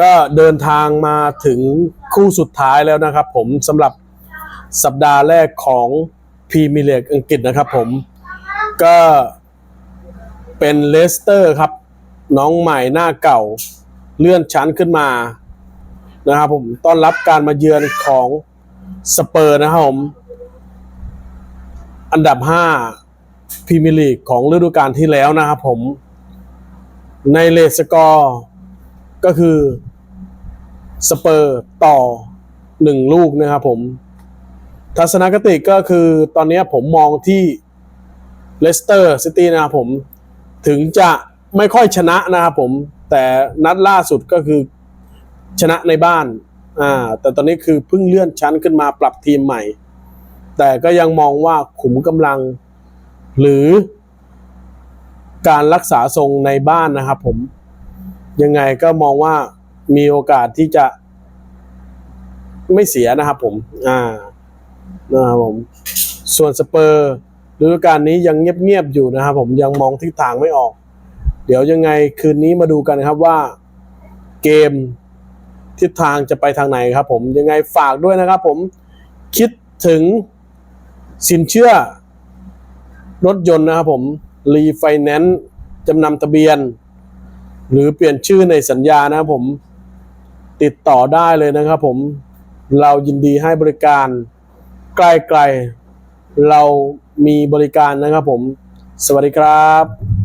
ก็เดินทางมาถึงคู่สุดท้ายแล้วนะครับ ผมสำหรับสัปดาห์แรกของพรีเมียร์ลีกอังกฤษนะครับผมก็เป็นเลสเตอร์ครับ น้องใหม่หน้าเก่าเลื่อนชั้นขึ้นมานะครับผมต้อนรับการมาเยือนของสเปอร์นะครับผมอันดับ 5พรีเมียร์ลีกของฤดูกาลที่แล้วนะครับผม ในเลสกอร์ก็คือ สเปอร์ต่อ1ลูกนะครับผม ทัศนคติก็คือตอนนี้ผมมองที่เลสเตอร์ซิตี้นะครับผม ถึงจะไม่ค่อยชนะนะครับผม แต่นัดล่าสุดก็คือชนะในบ้านอ่าแต่ตอนนี้คือเพิ่งเลื่อนชั้นขึ้นมาปรับทีมใหม่ แต่ก็ยังมองว่าขุมกำลัง หรือการรักษาทรงในบ้านนะครับผม ยังไงก็มองว่า มีโอกาสที่จะไม่เสียนะครับผม อ่า นะครับผม ส่วนสเปอร์ฤดูกาลนี้ยังเงียบๆอยู่นะครับผมยังมองทิศทางไม่ออก เดี๋ยวยังไงคืนนี้มาดูกันครับว่าเกมทิศทางจะไปทางไหนครับ ผมยังไงฝากด้วยนะครับ ผมคิดถึงสินเชื่อรถยนต์นะครับผมรีไฟแนนซ์จำนำทะเบียน หรือเปลี่ยนชื่อในสัญญานะครับผม ติดต่อได้เลยนะครับผมเรายินดีให้บริการใกล้ๆเรามีบริการนะครับผม สวัสดีครับ